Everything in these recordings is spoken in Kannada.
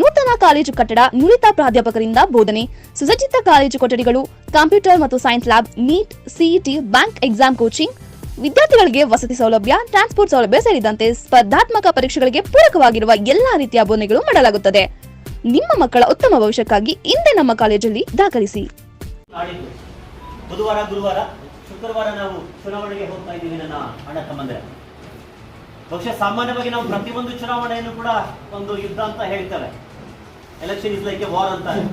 ನೂತನ ಕಾಲೇಜು ಕಟ್ಟಡ ನುರಿತ ಪ್ರಾಧ್ಯಾಪಕರಿಂದ ಬೋಧನೆ. ಸುಸಜ್ಜಿತ ಕಾಲೇಜು ಕೊಠಡಿಗಳು, ಕಂಪ್ಯೂಟರ್ ಮತ್ತು science lab, NEET CET bank exam coaching. ವಿದ್ಯಾರ್ಥಿಗಳಿಗೆ ವಸತಿ ಸೌಲಭ್ಯ, ಟ್ರಾನ್ಸ್ಪೋರ್ಟ್ ಸೌಲಭ್ಯ ಸೇರಿದಂತೆ ಸ್ಪರ್ಧಾತ್ಮಕ ಪರೀಕ್ಷೆಗಳಿಗೆ ಪೂರಕವಾಗಿರುವ ಎಲ್ಲಾ ರೀತಿಯ ಬೋಧನೆಗಳು ಮಾಡಲಾಗುತ್ತದೆ. ನಿಮ್ಮ ಮಕ್ಕಳ ಉತ್ತಮ ಭವಿಷ್ಯಕ್ಕಾಗಿ ಇಂದೇ ನಮ್ಮ ಕಾಲೇಜಲ್ಲಿ ದಾಖಲಿಸಿ. ಬುಧವಾರ, ಗುರುವಾರ, ಶುಕ್ರವಾರ ನಾವು ಚುನಾವಣೆಗೆ ಹೋಗ್ತಾ ಇದ್ದೀವಿ ನನ್ನ ಅಣ್ಣ ತಮ್ಮಂದ್ರೆ ಬಹುಶಃ ಸಾಮಾನ್ಯವಾಗಿ ನಾವು ಪ್ರತಿಯೊಂದು ಚುನಾವಣೆಯನ್ನು ಕೂಡ ಒಂದು ಯುದ್ಧ ಅಂತ ಹೇಳ್ತೇವೆ. Election is like a war ಅಂತಾರೆ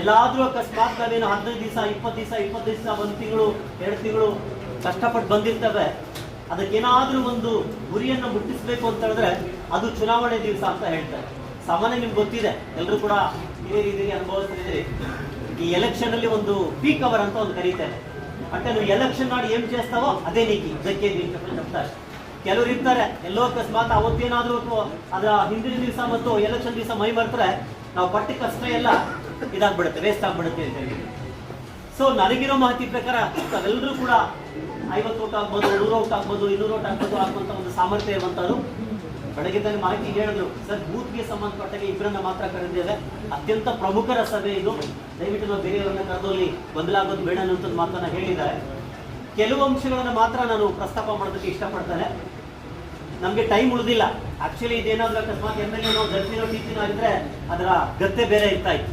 ಎಲ್ಲಾದರೂ ಅಕಸ್ಮಾತ್ ನಾವೇನು ಹದಿನೈದು ದಿವಸ, ಇಪ್ಪತ್ತು ದಿವಸ ಇಪ್ಪತ್ತು ದಿವಸ, ಒಂದು ತಿಂಗಳು, ಎರಡು ತಿಂಗಳು ಕಷ್ಟಪಟ್ಟು ಬಂದಿರ್ತವೆ. ಅದಕ್ಕೇನಾದ್ರೂ ಒಂದು ಗುರಿಯನ್ನು ಮುಟ್ಟಿಸ್ಬೇಕು ಅಂತ ಹೇಳಿದ್ರೆ ಅದು ಚುನಾವಣೆ ದಿವಸ ಅಂತ ಹೇಳ್ತಾರೆ. ಸಾಮಾನ್ಯ ನಿಮ್ಗೆ ಗೊತ್ತಿದೆ ಎಲ್ಲರೂ ಕೂಡ ಇದೇ ರೀತಿಯಲ್ಲಿ ಅನುಭವಿಸ್ತಿದ್ದೀರಿ. ಈ ಎಲೆಕ್ಷನ್ ಅಲ್ಲಿ ಒಂದು ಪೀಕ್ ಅವರ್ ಅಂತ ಒಂದು ಕರೀತಾರೆ. ಅಂತ ನೀವು ಎಲೆಕ್ಷನ್ ಮಾಡಿ ಏನ್ ಚೇಸ್ತಾವೋ ಅದೇ ನೀತಿ. ಇದಕ್ಕೆ ನೀತಿ ಅಂತ ಕೆಲವರು ಇರ್ತಾರೆ, ಎಲ್ಲೋ ಅಕಸ್ಮಾತ್ ಅವತ್ತೇನಾದ್ರೂ ಅದರ ಹಿಂದಿನ ದಿವಸ ಮತ್ತು ಎಲೆಕ್ಷನ್ ದಿವಸ ಮೈ ಬರ್ತಾರೆ ನಾವು ಪಟ್ಟಿ ಕಷ್ಟ ಎಲ್ಲ ಇದಾಗ್ಬಿಡುತ್ತೆ ವೇಸ್ಟ್ ಆಗ್ಬಿಡುತ್ತೆ ಅಂತ ಹೇಳಿ. ಸೊ ನನಗಿರೋ ಮಾಹಿತಿ ಪ್ರಕಾರ ಎಲ್ಲರೂ ಕೂಡ ಐವತ್ತು ಓಟ್ ಆಗ್ಬೋದು, ನೂರು ಓಟ್ ಆಗ್ಬೋದು, ಇನ್ನೂರು ಓಟ್ ಆಗ್ಬೋದು ಆಗುವಂತ ಒಂದು ಸಾಮರ್ಥ್ಯ ಇರುವಂತವ್ರು ಬೆಳಗ್ಗೆದಲ್ಲಿ ಮಾಹಿತಿ ಹೇಳಿದ್ರು, ಸರ್, ಬೂತ್ಗೆ ಸಂಬಂಧಪಟ್ಟಾಗೆ ಇಬ್ಬರನ್ನ ಮಾತ್ರ ಕರೆದಿದ್ದೇವೆ. ಅತ್ಯಂತ ಪ್ರಮುಖರ ಸಭೆ ಇದು. ದಯವಿಟ್ಟು ನಾವು ಬೇರೆಯವರನ್ನ ಕರೆದು ಅಲ್ಲಿ ಬದಲಾಗೋದು ಬೇಡ ಅನ್ನೋಂಥದ್ದು ಮಾತನ್ನ ಹೇಳಿದ್ದಾರೆ. ಕೆಲವು ಅಂಶಗಳನ್ನ ಮಾತ್ರ ನಾನು ಪ್ರಸ್ತಾಪ ಮಾಡೋದಕ್ಕೆ ಇಷ್ಟಪಡ್ತೇನೆ. ನಮಗೆ ಟೈಮ್ ಉಳಿದಿಲ್ಲ. ಆಕ್ಚುಲಿ ಇದೇನಾದ್ರೂ ಅಕಸ್ಮಾತ್ ಎಂ ಎಲ್ ಎನೋ ಜಡ್ಜಿನೋ ಟೀಚಿನೋ ಆಗಿದ್ರೆ ಅದರ ಗತ್ತೆ ಬೇರೆ ಇರ್ತಾ ಇತ್ತು.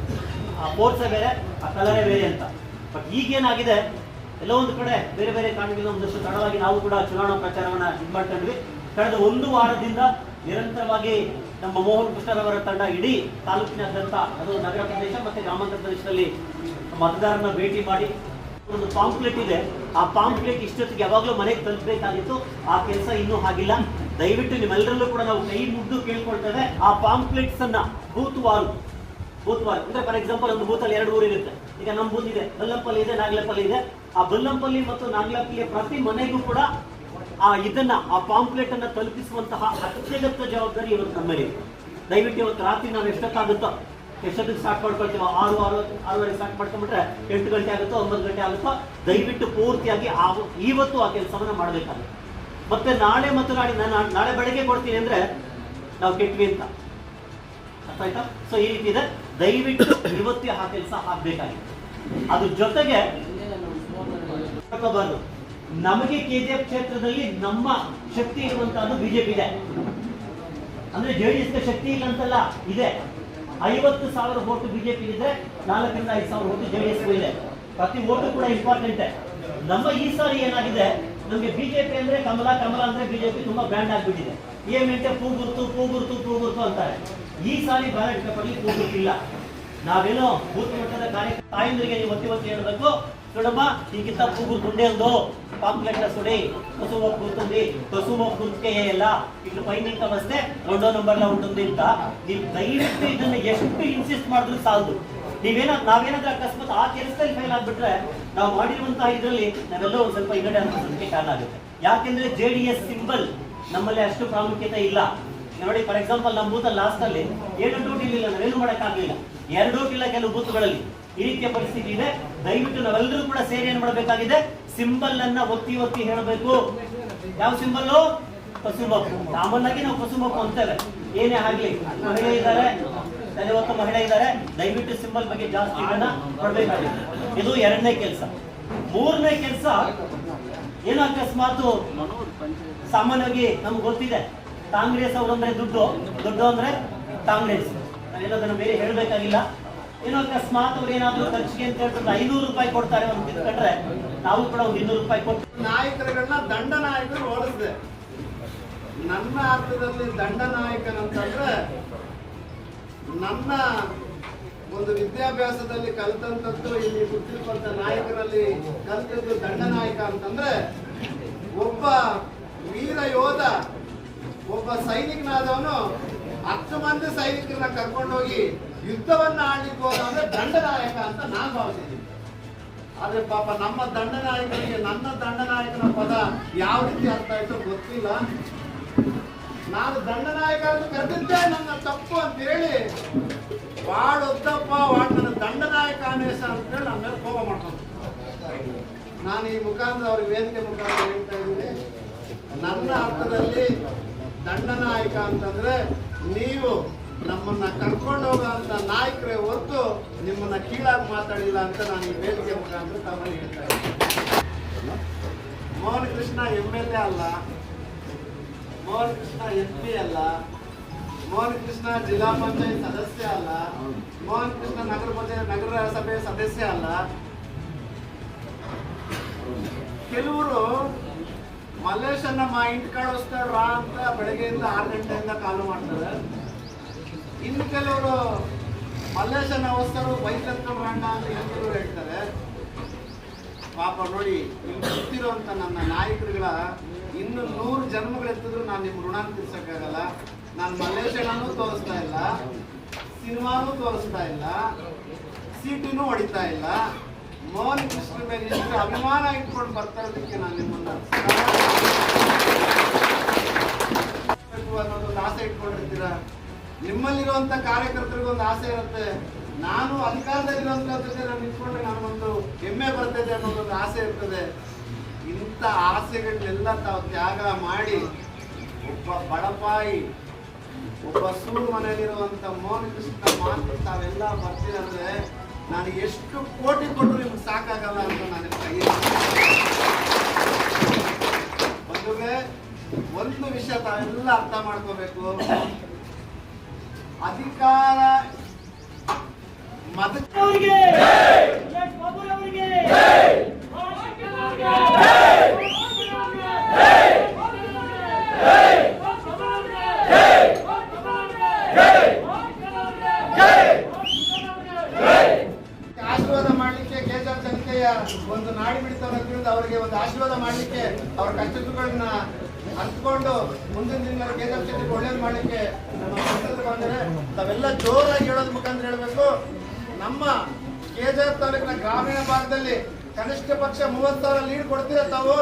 ಆ ಫೋರ್ಸೇ ಬೇರೆ, ಆ ಕಲರೇ ಬೇರೆ ಅಂತ. ಬಟ್ ಈಗೇನಾಗಿದೆ, ಎಲ್ಲ ಒಂದು ಕಡೆ ಬೇರೆ ಬೇರೆ ಕಾರಣಗಳಿಂದ ಒಂದಷ್ಟು ತಡವಾಗಿ ನಾವು ಕೂಡ ಚುನಾವಣಾ ಪ್ರಚಾರವನ್ನ ಇದು ಮಾಡ್ಕೊಂಡ್ವಿ. ಕಳೆದ ಒಂದು ವಾರದಿಂದ ನಿರಂತರವಾಗಿ ನಮ್ಮ ಮೋಹನ್ ಕೃಷ್ಣರವರ ತಂಡ ಇಡೀ ತಾಲೂಕಿನಾದ್ಯಂತ, ಅದು ನಗರ ಪ್ರದೇಶ ಮತ್ತೆ ಗ್ರಾಮಾಂತರ ಪ್ರದೇಶದಲ್ಲಿ ಮತದಾರರನ್ನ ಭೇಟಿ ಮಾಡಿ ಒಂದು ಪಾಂಪ್ಲೆಟ್ ಇದೆ. ಆ ಪಾಂಪ್ಲೆಟ್ ಇಷ್ಟೊತ್ತಿಗೆ ಯಾವಾಗಲೂ ಮನೆಗೆ ತಲುಪಬೇಕಾಗಿತ್ತು ಆ ಕೆಲಸ ಇನ್ನೂ ಆಗಿಲ್ಲ. ದಯವಿಟ್ಟು ನಿಮ್ಮೆಲ್ಲರಲ್ಲೂ ಕೂಡ ನಾವು ಕೈ ಮುಗ್ದು ಕೇಳ್ಕೊಳ್ತೇವೆ. ಆ ಪಾಂಪ್ಲೆಟ್ಸ್ ಅನ್ನ ಬೂತ್ ವಾರು ಬೂತ್ ವಾರ್ ಅಂದ್ರೆ ಫಾರ್ ಎಕ್ಸಾಂಪಲ್ ಒಂದು ಬೂತ್ ಅಲ್ಲಿ ಎರಡು ಊರು ಇರುತ್ತೆ. ಈಗ ನಮ್ಮ ಬೂತ್ ಇದೆ ಬಲ್ಲಂಪಲ್ಲಿ ಇದೆ ನಾಗಲಪಲ್ಲಿ ಇದೆ. ಆ ಬಲ್ಲಂಪಲ್ಲಿ ಮತ್ತು ನಾಗಲಪಲ್ಲಿಯ ಪ್ರತಿ ಮನೆಗೂ ಕೂಡ ಆ ಇದನ್ನ, ಆ ಪಾಂಪ್ಲೆಟ್ ಅನ್ನ ತಲುಪಿಸುವಂತಹ ಅತ್ಯಗತ್ಯ ಜವಾಬ್ದಾರಿ ಇವತ್ತು ನಮ್ಮಲ್ಲಿ. ದಯವಿಟ್ಟು ಇವತ್ತು ರಾತ್ರಿ ನಾವು ಎಷ್ಟೊತ್ತಾಗುತ್ತೋ, ಎಷ್ಟೊತ್ತಿಗೆ ಸ್ಟಾರ್ಟ್ ಮಾಡ್ಕೊಳ್ತೀವೋ, ಆರು ಆರು ಆರೂವರೆ ಸ್ಟಾರ್ಟ್ ಮಾಡ್ಕೊಂಡ್ಬಿಟ್ರೆ ಎಂಟು ಗಂಟೆ ಆಗುತ್ತೋ, ಒಂಬತ್ತು ಗಂಟೆ ಆಗುತ್ತೋ, ದಯವಿಟ್ಟು ಪೂರ್ತಿಯಾಗಿ ಆ, ಇವತ್ತು ಆ ಕೆಲಸವನ್ನ ಮಾಡಬೇಕಾಗುತ್ತೆ. ಮತ್ತೆ ನಾಳೆ ಮತ್ತು ನಾಳೆ ನಾಳೆ ಬೆಳಗ್ಗೆ ಕೊಡ್ತೀನಿ ಅಂದ್ರೆ ನಾವು ಕೆಟ್ವಿ ಅಂತ. ಅರ್ಥ ಆಯ್ತಾ? ಸೊ ಈ ರೀತಿ ಇದೆ. ದಯವಿಟ್ಟು ಇವತ್ತೇ ಆ ಕೆಲಸ ಹಾಕ್ಬೇಕಾಗಿತ್ತು ಅದ್ರ ಜೊತೆಗೆ ನಮಗೆ ಎಫ್ ಕ್ಷೇತ್ರದಲ್ಲಿ ನಮ್ಮ ಶಕ್ತಿ ಇರುವಂತಹದ್ದು ಬಿಜೆಪಿ ಇದೆ. ಅಂದ್ರೆ ಜೆಡಿಎಸ್ ಶಕ್ತಿ ಇಲ್ಲ ಅಂತಲ್ಲ, ಇದೆ. ಐವತ್ತು ಸಾವಿರ ಓಟು ಬಿಜೆಪಿ ಇದೆ ನಾಲ್ಕರಿಂದ ಐದು ಸಾವಿರ ಓಟು ಜೆಡಿಎಸ್ ಇದೆ. ಪ್ರತಿ ಓಟು ಕೂಡ ಇಂಪಾರ್ಟೆಂಟ್ ನಮ್ಮ ಈ ಸಾರಿ ಏನಾಗಿದೆ? ನಮಗೆ ಬಿಜೆಪಿ ಅಂದ್ರೆ ಕಮಲ ಕಮಲ ಅಂದ್ರೆ ಬಿಜೆಪಿ ತುಂಬಾ ಬ್ರ್ಯಾಂಡ್ ಆಗ್ಬಿಟ್ಟಿದೆ ಏಮೆಂಟೆ ಪೂ ಗುರುತು ಪೂ ಗುರುತು ಪೂ ಗುರುತು ಅಂತಾರೆ ಈ ಸಾರಿ ಬ್ಯಾಲೆಟ್ ಪೇಪರ್ಲಿ ಪೂ ಗುರುತಿಲ್ಲ ನಾವೇನೋ ಬೂತ್ ಮಟ್ಟದ ಕಾರ್ಯ ತಾಯಂದ್ರಿಗೆ ನೀವು ಒತ್ತಿ ಒತ್ತಿ ಹೇಳ್ಬೇಕು చూడమ్మా నీకింత పువ్వు గుండెందో పాంప్లెట్ సుడి పశువు మొక్క గుర్తుంది పశువు మొక్క గుర్తుకేయాల ఇట్లా పైన ఇంకా వస్తే రెండో నంబర్ లో ఉంటుంది ಅಂತ ನೀವು ದಯವಿಟ್ಟು ಇದನ್ನ ಎಷ್ಟು ಇನ್ಸಿಸ್ಟ್ ಮಾಡಿದ್ರು ಸಾಲದು ನೀವೇನ, ನಾವೇನಾದ್ರೂ ಅಕಸ್ಮಾತ್ ಆ ಕೆಲಸದಲ್ಲಿ ಫೇಲ್ ಆಗ್ಬಿಟ್ರೆ ನಾವು ಮಾಡಿರುವಂತಹ ಇದರಲ್ಲಿ ನಾವೆಲ್ಲೋ ಒಂದು ಸ್ವಲ್ಪ ಹಿನ್ನಡೆ ಅನ್ಸೋದಕ್ಕೆ ಕಾರಣ ಆಗುತ್ತೆ. ಯಾಕೆಂದ್ರೆ ಜೆ ಡಿ ಎಸ್ ಸಿಂಬಲ್ ನಮ್ಮಲ್ಲಿ ಅಷ್ಟು ಪ್ರಾಮುಖ್ಯತೆ ಇಲ್ಲ. ನೋಡಿ ಫಾರ್ ಎಕ್ಸಾಂಪಲ್ ನಮ್ಮ ಬೂತ್ ಲಾಸ್ಟ್ ಅಲ್ಲಿ ಏನು ಡೂಟ್ ಇಲ್ಲ ನಾವೇನು ಮಾಡೋಕ್ಕಾಗಲಿಲ್ಲ. ಎರಡು ಇಲ್ಲ ಕೆಲವು ಬೂತ್ಗಳಲ್ಲಿ. ಈ ರೀತಿಯ ಪರಿಸ್ಥಿತಿ ಇದೆ. ದಯವಿಟ್ಟು ನಾವೆಲ್ಲರೂ ಕೂಡ ಸೇರಿ ಏನ್ ಮಾಡಬೇಕಾಗಿದೆ? ಸಿಂಬಲ್ ಅನ್ನ ಒತ್ತಿ ಒತ್ತಿ ಹೇಳಬೇಕು. ಯಾವ ಸಿಂಬಲ್ ಪಶುಮಪ್ಪು ಕಾಮನ್ ನಾವು ಪಶುಮಪ್ಪು ಅಂತೇವೆ. ಏನೇ ಆಗ್ಲಿ ಮಹಿಳೆ ಇದ್ದಾರೆ. ಇವತ್ತು ಮಹಿಳೆ ಇದ್ದಾರೆ. ದಯವಿಟ್ಟು ಸಿಂಬಲ್ ಬಗ್ಗೆ ಜಾಸ್ತಿ ಗಮನ ಕೊಡ್ಬೇಕಾಗಿದೆ. ಇದು ಎರಡನೇ ಕೆಲಸ. ಮೂರನೇ ಕೆಲಸ, ಏನು ಅಕಸ್ಮಾತ್ ಸಾಮಾನ್ಯವಾಗಿ ನಮ್ಗೆ ಗೊತ್ತಿದೆ. ಕಾಂಗ್ರೆಸ್ ಅವರು ಅಂದ್ರೆ ದುಡ್ಡು. ದುಡ್ಡು ಅಂದ್ರೆ ಕಾಂಗ್ರೆಸ್. ನಾವೇನೋದನ್ನ ಬೇರೆ ಹೇಳಬೇಕಾಗಿಲ್ಲ. ಏನೋ ಅಕಸ್ಮಾತ್ ಅವ್ರು ಏನಾದ್ರೂ ಖರ್ಚಿಗೆ ಅಂತ ಹೇಳ್ಬಿಟ್ಟು ಐನೂರು ರೂಪಾಯಿ ಕೊಡ್ತಾರೆ ಒಂದು ತಿಳ್ಕೊಂಡ್ರೆ ನಾವು ಕೂಡ ಒಂದು ಇನ್ನೂರು ರೂಪಾಯಿ ಕೊಟ್ಟು ನಾಯಕರುಗಳನ್ನ ದಂಡ ನಾಯಕರು ಓಡಿಸಿದೆ. ನನ್ನ ಅರ್ಥದಲ್ಲಿ ದಂಡ ನಾಯಕನಂತಂದ್ರೆ ನನ್ನ ಒಂದು ವಿದ್ಯಾಭ್ಯಾಸದಲ್ಲಿ ಕಲಿತಂತದ್ದು ಇಲ್ಲಿ ಗೊತ್ತಿರುವಂತ ನಾಯಕರಲ್ಲಿ ಕಲಿತದ್ದು ದಂಡ ನಾಯಕ ಅಂತಂದ್ರೆ ಒಬ್ಬ ವೀರ ಯೋಧ, ಒಬ್ಬ ಸೈನಿಕನಾದವನು ಹತ್ತು ಮಂದಿ ಸೈನಿಕರನ್ನ ಕರ್ಕೊಂಡೋಗಿ ಯುದ್ಧವನ್ನ ಆಡ್ಲಿಕ್ಕೆ ಹೋದ ಅಂದ್ರೆ ದಂಡನಾಯಕ ಅಂತ ನಾನು ಭಾವಿಸಿದ್ದೀನಿ. ಆದ್ರೆ ಪಾಪ ನಮ್ಮ ದಂಡನಾಯಕನಿಗೆ ನನ್ನ ದಂಡನಾಯಕನ ಪದ ಯಾವ ರೀತಿ ಅರ್ಥ ಆಯ್ತು ಗೊತ್ತಿಲ್ಲ. ನಾನು ದಂಡನಾಯಕ ಅಂತ ಕರೆದಿದ್ದೆ ನನ್ನ ತಪ್ಪು ಅಂತ ಹೇಳಿ ವಾಡ್ ಉದ್ದಪ್ಪ ವಾಡ್ ನನ್ನ ದಂಡನಾಯಕ ಅನೇಶ ಅಂತ ಹೇಳಿ ನನ್ನ ಮೇಲೆ ಕೋಪ ಮಾಡ್ಕೊಂಡು ನಾನು ಈ ಮುಖಾಂತರ ಅವ್ರಿಗೆ ವೇದಿಕೆ ಮುಖಾಂತರ ಹೇಳ್ತಾ ಇದ್ದೀನಿ. ನನ್ನ ಅರ್ಥದಲ್ಲಿ ದಂಡನಾಯಕ ಅಂತಂದ್ರೆ ನೀವು ನಮ್ಮನ್ನ ಕರ್ಕೊಂಡು ಹೋಗುವಂತ ನಾಯಕರೇ ಹೊರತು ನಿಮ್ಮನ್ನ ಕೀಳಾಗಿ ಮಾತಾಡಿಲ್ಲ ಅಂತ ನಾನು ಈ ವೇದಿಕೆ ಮುಖಾಂತರ ತಮ್ಮಲ್ಲಿ ಹೇಳ್ತಾ ಇದ್ದೀನಿ. Mohan Krishna M L A ಅಲ್ಲ. ಮೋಹನ್ ಕೃಷ್ಣ ಎಂ ಪಿ ಅಲ್ಲ ಮೋಹನ್ ಕೃಷ್ಣ ಜಿಲ್ಲಾ ಪಂಚಾಯತ್ ಸದಸ್ಯ ಅಲ್ಲ ಮೋಹನ್ ಕೃಷ್ಣ ನಗರ ಪಂಚಾಯತ್ ನಗರ ಸಭೆ ಸದಸ್ಯ ಅಲ್ಲ. ಕೆಲವರು ಮಲ್ಲೇಶನ್ನ ಮಾ ಇಂಟ್ ಕಾಡಿಸ್ತಾರ ಅಂತ ಬೆಳಗ್ಗೆಯಿಂದ ಆರು ಗಂಟೆಯಿಂದ ಕಾಲು ಮಾಡ್ತಾರೆ. ಇನ್ನು ಕೆಲವರು ಮಲ್ಲೇಶನ ಅವಸ್ಥರು ಬೈಕ್ ಅಣ್ಣ ಅಂತ ಇನ್ನೊಂದು ಹೇಳ್ತಾರೆ. ಪಾಪ ನೋಡಿ ಇಲ್ಲಿ ಗೊತ್ತಿರುವಂತ ನನ್ನ ನಾಯಕರುಗಳ ಇನ್ನು ನೂರು ಜನ್ಮಗಳೆತ್ತಿದ್ರು ನಾನು ನಿಮ್ಮ ಋಣ ತೀರ್ಸಕ್ಕಾಗಲ್ಲ. ನಾನು ಮಲ್ಲೇಶನೂ ತೋರಿಸ್ತಾ ಇಲ್ಲ. ಸಿನಿಮಾನೂ ತೋರಿಸ್ತಾ ಇಲ್ಲ. ಸೀಟಿನೂ ಹೊಡಿತಾ ಇಲ್ಲ. ಮೋಹನ್ ಕೃಷ್ಣ ಮೇಲೆ ಎಷ್ಟು ಅಭಿಮಾನ ಇಟ್ಕೊಂಡು ಬರ್ತಾ ಇರೋದಕ್ಕೆ ನಾನು ನಿಮ್ಮನ್ನ ಅನ್ನೋದೊಂದು ಆಸೆ ಇಟ್ಕೊಂಡಿರ್ತೀರ? ನಿಮ್ಮಲ್ಲಿರುವಂತ ಕಾರ್ಯಕರ್ತರಿಗೊಂದು ಆಸೆ ಇರುತ್ತೆ. ನಾನು ಅಧಿಕಾರದಲ್ಲಿರುವಂತ ನಾನು ನಿಂತ್ಕೊಂಡ್ರೆ ನನಗೊಂದು ಹೆಮ್ಮೆ ಬರ್ತದೆ ಅನ್ನೋದೊಂದು ಆಸೆ ಇರ್ತದೆ. ಇಂಥ ಆಸೆಗಳನ್ನೆಲ್ಲ ತಾವು ತ್ಯಾಗ ಮಾಡಿ ಒಬ್ಬ ಬಡಪಾಯಿ ಒಬ್ಬ ಸೂರು ಮನೆಯಲ್ಲಿರುವಂಥ ಮೋಹನ್ ಕೃಷ್ಣ ಮಾತು ತಾವೆಲ್ಲ ಬರ್ತೀರಂದ್ರೆ ನಾನು ಎಷ್ಟು ಕೋಟಿ ಕೊಟ್ಟರು ನಿಮ್ಗೆ ಸಾಕಾಗಲ್ಲ ಅಂತ ನನಗೆ ಕೈ ಬಂಧುಗಳೇ ಒಂದು ವಿಷಯ ತಾವೆಲ್ಲ ಅರ್ಥ ಮಾಡ್ಕೋಬೇಕು. ಅಧಿಕಾರ ಮತ ಅವರಿಗೆ ಬಾಬುರವರಿಗೆ ಅವರಿಗೆ ಆಶೀರ್ವಾದ ಮಾಡ್ಲಿಕ್ಕೆ ಕೇಸರ್ ಜನತೆಯ ಒಂದು ನಾಡಿ ಮಿಡಿತವನ್ನ ಅವರಿಗೆ ಒಂದು ಆಶೀರ್ವಾದ ಮಾಡ್ಲಿಕ್ಕೆ ಅವರ ಕಷ್ಟಗಳನ್ನ ಹಂಚ್ಕೊಂಡು ಮುಂದಿನ ದಿನ ಕೇಸರ್ ಶೆಟ್ಟಿಗೆ ಒಳ್ಳೇದು ಮಾಡ್ಲಿಕ್ಕೆ ನಮ್ಮ ಪಕ್ಷದಲ್ಲಿ ಬಂದರೆ ತಾವೆಲ್ಲ ಜೋರಾಗಿ ಹೇಳೋದ್ ಮುಖಾಂತರ ಹೇಳ್ಬೇಕು ನಮ್ಮ ಕೇಜರ್ ತಾಲೂಕಿನ ಗ್ರಾಮೀಣ ಭಾಗದಲ್ಲಿ ಕನಿಷ್ಠ ಪಕ್ಷ ಮೂವತ್ತು ಸಾವಿರ ಲೀಡ್ ಕೊಡ್ತೀರ ತಾವು?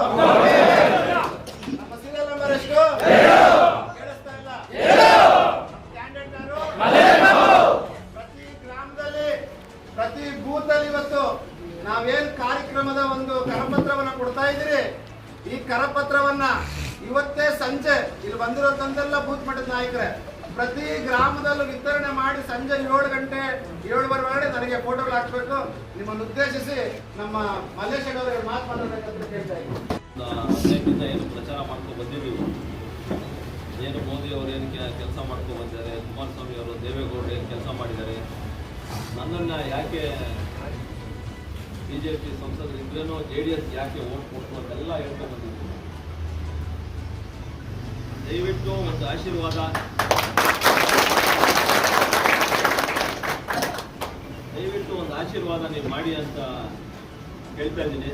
ನಮ್ಮ ಸೀರಿಯಲ್ ನಂಬರ್ ಎಷ್ಟು? ಕೇಳಿಸ್ತಾ ಇಲ್ಲ. ಕ್ಯಾಂಡಿಡೇಟ್ ಯಾರು? ಪ್ರತಿ ಗ್ರಾಮದಲ್ಲಿ, ಪ್ರತಿ ಬೂತಲ್ಲಿ ಇವತ್ತು ನಾವೇನ್ ಕಾರ್ಯಕ್ರಮದ ಒಂದು ಕರಪತ್ರವನ್ನ ಕೊಡ್ತಾ ಇದ್ದೀರಿ? ಈ ಕರಪತ್ರವನ್ನ ಇವತ್ತೇ ಸಂಜೆ ಇಲ್ಲಿ ಬಂದಿರೋದಂತೆಲ್ಲ ಬೂತ್ ಮಟ್ಟದ ನಾಯಕರೇ ಪ್ರತಿ ಗ್ರಾಮದಲ್ಲೂ ವಿತರಣೆ ಮಾಡಿ ಸಂಜೆ ಏಳು ಗಂಟೆ, ಏಳುವರೆ ಒಳಗಡೆ ನನಗೆ ಫೋಟೋಗಳು ಹಾಕ್ಬೇಕು ನಿಮ್ಮನ್ನು ಉದ್ದೇಶಿಸಿ ನಮ್ಮ ಮಲ್ಲೇಶ್ ಅವರಿಗೆ ಮಾತನಾಡಬೇಕಂತ ಕೇಳ್ತಾ ಇದ್ದೀನಿ. ಏನು ಪ್ರಚಾರ ಮಾಡ್ಕೊಂಡು ಬಂದಿದ್ದೀವಿ. ಏನು ಮೋದಿ ಅವರು ಏನು ಕೆಲಸ ಮಾಡ್ಕೊಂಡು ಬಂದಿದ್ದಾರೆ, ಕುಮಾರಸ್ವಾಮಿ ಅವರು, ದೇವೇಗೌಡರು ಏನು ಕೆಲಸ ಮಾಡಿದ್ದಾರೆ. ನನ್ನನ್ನು ಯಾಕೆ ಬಿ ಜೆ ಪಿ ಸಂಸದರು ಇದ್ರೇನೋ ಜೆ ಡಿ ಎಸ್ ಯಾಕೆ ಓಟ್ ಕೊಟ್ಟು ಅಂತೆಲ್ಲ ಹೇಳ್ಕೊಂಡು ಬಂದಿದ್ದೀವಿ ದಯವಿಟ್ಟು ಒಂದು ಆಶೀರ್ವಾದ ದಯವಿಟ್ಟು ಒಂದು ಆಶೀರ್ವಾದ ನೀವು ಮಾಡಿ ಅಂತ ಹೇಳ್ತಾ ಇದ್ದೀನಿ.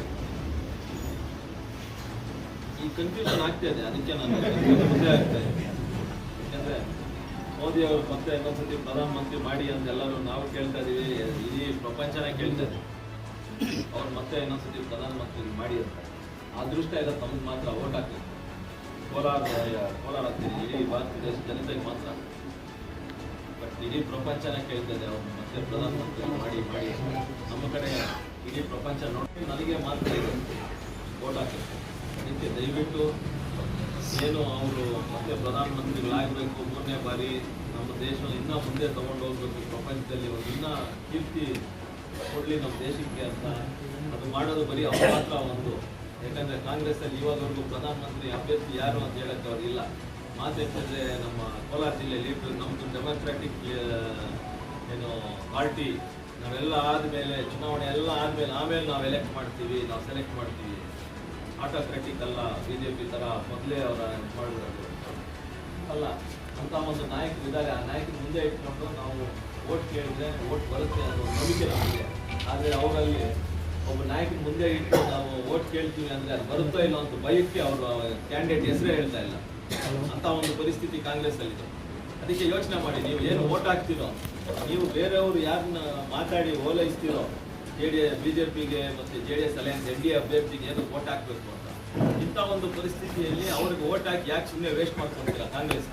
ಈ ಕನ್ಫ್ಯೂಷನ್ ಆಗ್ತಾ ಇದೆ, ಅದಕ್ಕೆ ನಾನು ಮುಂದೆ ಆಗ್ತಾ ಇದೆ ಯಾಕಂದ್ರೆ ಮೋದಿ ಅವರು ಮತ್ತೆ ಇನ್ನೊಂದ್ಸತಿ ಪ್ರಧಾನಮಂತ್ರಿ ಮಾಡಿ ಅಂತ ಎಲ್ಲರೂ ನಾವು ಕೇಳ್ತಾ ಇದೀವಿ, ಇಡೀ ಪ್ರಪಂಚನೇ ಕೇಳ್ತಾ ಇದೆ. ಅವ್ರು ಮತ್ತೆ ಇನ್ನೊಂದ್ಸತಿ ಪ್ರಧಾನಮಂತ್ರಿ ಮಾಡಿ ಅಂತ. ಅದೃಷ್ಟ ಇದೆ, ತಮ್ಗೆ ಮಾತ್ರ ಓಟ್ ಹಾಕ್ಲಿ ಕೋಲಾರ ಕೋಲಾರ ಹಾಕ್ತೀವಿ ಇಡೀ ಭಾರತ ದೇಶ ಜನತೆಗೆ ಮಾತ್ರ. ಇಡೀ ಪ್ರಪಂಚನ ಕೇಳ್ತಾ ಇದೆ ಅವ್ರು ಮತ್ತೆ ಪ್ರಧಾನಮಂತ್ರಿ ಮಾಡಿ ಮಾಡಿ. ನಮ್ಮ ಕಡೆ ಇಡೀ ಪ್ರಪಂಚ ನೋಡಿ ನನಗೆ ಮಾತ್ರ ಇದೆ ಓಟ್ ಹಾಕಿ ಅದಕ್ಕೆ ದಯವಿಟ್ಟು ಏನು ಅವರು ಮತ್ತೆ ಪ್ರಧಾನಮಂತ್ರಿಗಳಾಗಬೇಕು ಮೂರನೇ ಬಾರಿ, ನಮ್ಮ ದೇಶ ಇನ್ನೂ ಮುಂದೆ ತಗೊಂಡು ಹೋಗ್ಬೇಕು ಪ್ರಪಂಚದಲ್ಲಿ ಒಂದು ಇನ್ನೂ ಕೀರ್ತಿ ಕೊಡಲಿ ನಮ್ಮ ದೇಶಕ್ಕೆ ಅಂತ ಅದು ಮಾಡೋದು ಬರೀ ಅವ್ರು ಮಾತ್ರ ಒಂದು. ಯಾಕಂದರೆ ಕಾಂಗ್ರೆಸ್ಸಲ್ಲಿ ಇವಾಗವರೆಗೂ ಪ್ರಧಾನಮಂತ್ರಿ ಅಭ್ಯರ್ಥಿ ಯಾರು ಅಂತ ಹೇಳಕ್ಕೆ ಅವ್ರು ಇಲ್ಲ. ಮಾತೆತ್ತಿದ್ರೆ ನಮ್ಮ ಕೋಲಾರ ಜಿಲ್ಲೆಯಲ್ಲಿ ನಮ್ಮದು ಡೆಮೋಕ್ರಾಟಿಕ್ ಏನು ಪಾರ್ಟಿ ನಾವೆಲ್ಲ ಆದಮೇಲೆ, ಚುನಾವಣೆ ಎಲ್ಲ ಆದಮೇಲೆ, ಆಮೇಲೆ ನಾವು ಎಲೆಕ್ಟ್ ಮಾಡ್ತೀವಿ, ನಾವು ಸೆಲೆಕ್ಟ್ ಮಾಡ್ತೀವಿ. ಆಟೋಕ್ರಾಟಿಕ್ ಅಲ್ಲ ಬಿ ಜೆ ಪಿ ಥರ ಮೊದಲೇ ಅವರ ಮಾಡಿಬಿಡೋದು ಅಲ್ಲ, ಅಂತ ಒಂದು ನಾಯಕರು ಇದ್ದಾರೆ. ಆ ನಾಯಕರು ಮುಂದೆ ಇಟ್ಕೊಂಡು ನಾವು ಓಟ್ ಕೇಳಿದ್ರೆ ಓಟ್ ಬರುತ್ತೆ ಅನ್ನೋ ನಂಬಿಕೆ ನಮಗೆ. ಆದರೆ ಅವರಲ್ಲಿ ಒಬ್ಬ ನಾಯಕನ ಮುಂದೆ ಇಟ್ಟು ನಾವು ಓಟ್ ಕೇಳ್ತೀವಿ ಅಂದರೆ ಅದು ಬರುತ್ತೋ ಇಲ್ಲ ಅಂತ ಭಯಕ್ಕೆ ಅವರು ಕ್ಯಾಂಡಿಡೇಟ್ ಹೆಸರೇ ಹೇಳ್ತಾ ಇಲ್ಲ. ಅಂತ ಒಂದು ಪರಿಸ್ಥಿತಿ ಕಾಂಗ್ರೆಸ್ ಅಲ್ಲಿದೆ ಅದಕ್ಕೆ ಯೋಚನೆ ಮಾಡಿ, ನೀವು ಏನು ಓಟ್ ಹಾಕ್ತಿರೋ, ನೀವು ಬೇರೆಯವರು ಯಾರನ್ನ ಮಾತಾಡಿ ಓಲೈಸ್ತಿರೋ ಜೆ ಡಿ ಬಿಜೆಪಿಗೆ ಮತ್ತೆ J D S alliance, N D ಅಭ್ಯರ್ಥಿಗೆ ಏನು ಓಟ್ ಹಾಕ್ಬೇಕು ಅಂತ. ಇಂಥ ಒಂದು ಪರಿಸ್ಥಿತಿಯಲ್ಲಿ ಅವ್ರಿಗೆ ಓಟ್ ಹಾಕಿ ಯಾಕೆ ಸುಮ್ಮನೆ ವೇಸ್ಟ್ ಮಾಡ್ಕೊಂತೀರ ಕಾಂಗ್ರೆಸ್?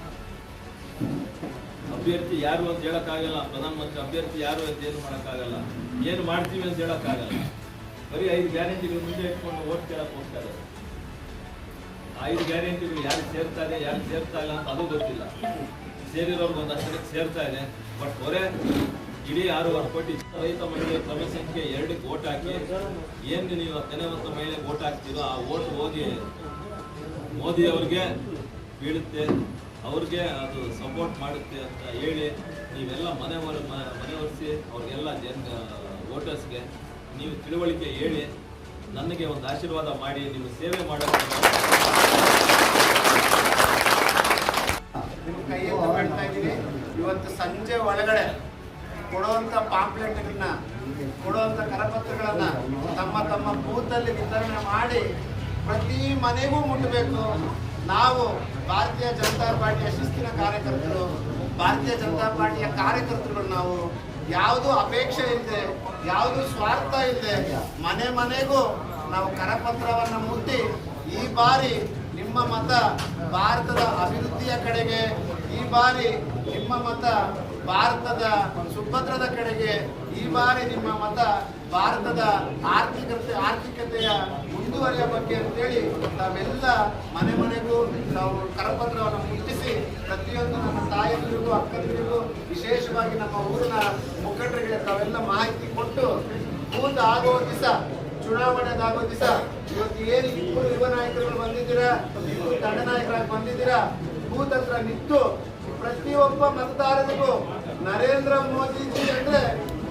ಅಭ್ಯರ್ಥಿ ಯಾರು ಅಂತ ಹೇಳೋಕ್ಕಾಗಲ್ಲ, ಪ್ರಧಾನಮಂತ್ರಿ ಅಭ್ಯರ್ಥಿ ಯಾರು ಅಂತ ಏನು ಮಾಡೋಕ್ಕಾಗಲ್ಲ, ಏನು ಮಾಡ್ತೀವಿ ಅಂತ ಹೇಳಕ್ಕಾಗಲ್ಲ. ಬರೀ ಐದು ಗ್ಯಾರಂಟಿಗಳು ಮುಂದೆ ಇಟ್ಕೊಂಡು ಓಟ್ ಕೇಳಕ್ ಹೋಗ್ತಾರೆ ಐದು ಗ್ಯಾರಂಟಿಗಳು ಯಾರು ಸೇರ್ತಾ ಇದೆ, ಯಾರು ಸೇರ್ತಾ ಇಲ್ಲ ಅಂತ ಅದು ಗೊತ್ತಿಲ್ಲ. ಸೇರಿರೋರ್ಗೆ ಒಂದಷ್ಟು ಸೇರ್ತಾ ಇದೆ, ಬಟ್ ಹೊರೆ ಇಡೀ ಆರೂವರೆ ಕೋಟಿ ರೈತ ಮಹಿಳೆ ಕ್ರಮ ಸಂಖ್ಯೆ ಎರಡಕ್ಕೆ ಓಟ್ ಹಾಕಿ ಏನು ನೀವು ತೆನೆವಂತ ಮಹಿಳೆಗೆ ಓಟ್ ಹಾಕ್ತೀರೋ ಆ ಓಟ್ ಹೋಗಿ ಮೋದಿ ಅವ್ರಿಗೆ ಬೀಳುತ್ತೆ, ಅವ್ರಿಗೆ ಅದು ಸಪೋರ್ಟ್ ಮಾಡುತ್ತೆ ಅಂತ ಹೇಳಿ ನೀವೆಲ್ಲ ಮನೆ ಮನೆ ಒರೆಸಿ ಅವ್ರಿಗೆಲ್ಲ ಜನ ವೋಟರ್ಸ್ಗೆ ನೀವು ತಿಳುವಳಿಕೆ ಹೇಳಿ. ನನಗೆ ಒಂದು ಆಶೀರ್ವಾದ ಮಾಡಿ, ನೀವು ಸೇವೆ ಮಾಡೋಕ್ಕೆ ನಿಮ್ಮ ಕೈಯಲ್ಲಿ ಇವತ್ತು ಸಂಜೆ ಒಳಗಡೆ ಕೊಡುವಂತ ಪಾಂಪ್ಲೆಟ್ಗಳನ್ನ ಕೊಡುವಂತ ಕರಪತ್ರಗಳನ್ನ ತಮ್ಮ ತಮ್ಮ ಬೂತಲ್ಲಿ ವಿತರಣೆ ಮಾಡಿ ಪ್ರತಿ ಮನೆಗೂ ಮುಟ್ಟಬೇಕು. ನಾವು ಭಾರತೀಯ ಜನತಾ ಪಾರ್ಟಿಯ ಶಿಸ್ತಿನ ಕಾರ್ಯಕರ್ತರು, ಭಾರತೀಯ ಜನತಾ ಪಾರ್ಟಿಯ ಕಾರ್ಯಕರ್ತರುಗಳು ನಾವು. ಯಾವುದು ಅಪೇಕ್ಷೆ ಇಲ್ಲದೆ ಯಾವುದು ಸ್ವಾರ್ಥ ಇಲ್ಲದೆ ಮನೆ ಮನೆಗೂ ನಾವು ಕರಪತ್ರವನ್ನು ಮುಟ್ಟಿ ಈ ಬಾರಿ ನಿಮ್ಮ ಮತ ಭಾರತದ ಅಭಿವೃದ್ಧಿಯ ಕಡೆಗೆ, ಈ ಬಾರಿ ನಿಮ್ಮ ಮತ ಭಾರತದ ಸುಭದ್ರದ ಕಡೆಗೆ, ಈ ಬಾರಿ ನಿಮ್ಮ ಮತ ಭಾರತದ ಆರ್ಥಿಕತೆ, ಆರ್ಥಿಕತೆಯ ಮುಂದುವರಿಯ ಬಗ್ಗೆ ಅಂತೇಳಿ ತಾವೆಲ್ಲ ಮನೆ ಮನೆಗೂ ನಾವು ಕರಪತ್ರವನ್ನು ಮುಟ್ಟಿಸಿ ಪ್ರತಿಯೊಂದು ನಮ್ಮ ತಾಯಂದಿರಿಗೂ, ಅಕ್ಕಂದಿರಿಗೂ, ವಿಶೇಷವಾಗಿ ನಮ್ಮ ಊರಿನ ಮುಖಂಡರಿಗೆ ತಾವೆಲ್ಲ ಮಾಹಿತಿ ಕೊಟ್ಟು ಮುಂದೆ ಆಗೋ ದಿವಸ, ಚುನಾವಣೆದಾಗೋ ದಿವಸ ಇವತ್ತು ಏನು ಇಬ್ಬರು ಯುವ ನಾಯಕರುಗಳು ಬಂದಿದ್ದೀರಾ ಇಬ್ಬರು ತಂಡ ನಾಯಕರಾಗಿ ಬಂದಿದ್ದೀರಾ ಭೂತಂತ್ರ ನಿಂತು ಪ್ರತಿಯೊಬ್ಬ ಮತದಾರರಿಗೂ ನರೇಂದ್ರ ಮೋದಿಜಿ ಅಂದ್ರೆ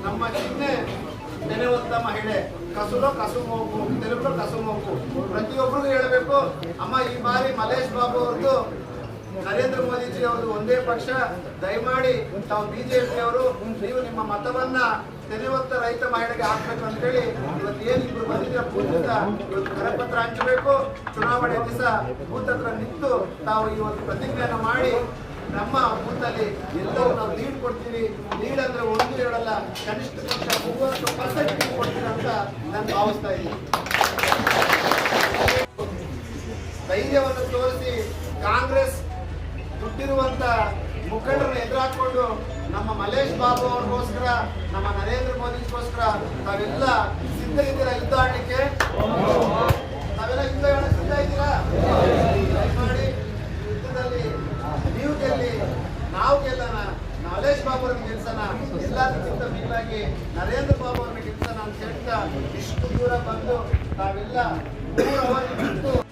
ನಮ್ಮ ಚಿಹ್ನೆ ನೆನೆವಂತ ಮಹಿಳೆ, ಕಸುಲೋ ಕಸು ಮೋಕು ತೆಲುಗು ಕಸು ಮೋಕು ಪ್ರತಿಯೊಬ್ಬರಿಗೂ ಹೇಳಬೇಕು, ಅಮ್ಮ, ಈ ಬಾರಿ ಮಲೇಶ್ ಬಾಬು ಅವ್ರದ್ದು ನರೇಂದ್ರ ಮೋದಿಜಿ ಅವರು ಒಂದೇ ಪಕ್ಷ. ದಯಮಾಡಿ ತಾವು ಬಿಜೆಪಿ ಅವರು ನೀವು ನಿಮ್ಮ ಮತವನ್ನ ತೆರೆಯುವಂತ ರೈತ ಮಹಿಳೆಗೆ ಹಾಕ್ಬೇಕು ಅಂತ ಹೇಳಿ ಇವತ್ತು ಏನ್ ಇಬ್ರು ಬಂದಿದ್ದೀರ ಬೂತಿಂದ ಇವತ್ತು ಕರಪತ್ರ ಹಂಚಬೇಕು. ಚುನಾವಣೆ ದಿವಸ ಭೂತತ್ರ ನಿಂತು ತಾವು ಇವತ್ತು ಪ್ರತಿಜ್ಞೆಯನ್ನು ಮಾಡಿ ನಮ್ಮ ಬೂತಲ್ಲಿ ಎಲ್ಲರೂ ನಾವು ಲೀಡ್ ಕೊಡ್ತೀವಿ. ಲೀಡ್ ಅಂದ್ರೆ ಒಂದು ಹೇಳಲ್ಲ, ಕನಿಷ್ಠ ಪಕ್ಷ ಮೂವತ್ತು ಪರ್ಸೆಂಟ್ ಕೊಡ್ತೀನಿ ಅಂತ ನಾನು ಭಾವಿಸ್ತಾ ಇದ್ದೀನಿ. ಧೈರ್ಯವನ್ನು ತೋರಿಸಿ ಕಾಂಗ್ರೆಸ್ ದುಡ್ಡಿರುವಂತ ಮುಖಂಡರನ್ನು ಎದುರಾಕೊಂಡು ನಮ್ಮ ಮಲೇಶ್ ಬಾಬು ಅವ್ರಿಗೋಸ್ಕರ, ನಮ್ಮ ನರೇಂದ್ರ ಮೋದಿಗೋಸ್ಕರ ತಾವೆಲ್ಲ ಸಿದ್ಧ ಇದ್ದೀರಾ? ಯುದ್ಧ ಆಡಲಿಕ್ಕೆ? ತಾವೆಲ್ಲ ಯುದ್ಧ ಸಿದ್ಧ ಇದ್ದೀರಾ ದಯಮಾಡಿ ಈ ಯುದ್ಧದಲ್ಲಿ ನೀವು ಗೆಲ್ಲಿ ನಾವು ಗೆಲ್ಲೋಣ ನಾಲೇಶ್ ಬಾಬು ಅವ್ರನ್ನ ಗೆಲ್ಸೋಣ, ಎಲ್ಲದಕ್ಕಿಂತ ಮಿಗಿಲಾಗಿ ನರೇಂದ್ರ ಬಾಬು ಅವ್ರನ್ನ ಗೆಲ್ಸೋಣ ಅಂತ ಹೇಳ್ತಾ ಇಷ್ಟು ದೂರ ಬಂದು ತಾವೆಲ್ಲ ಮೂರು ಅವರ್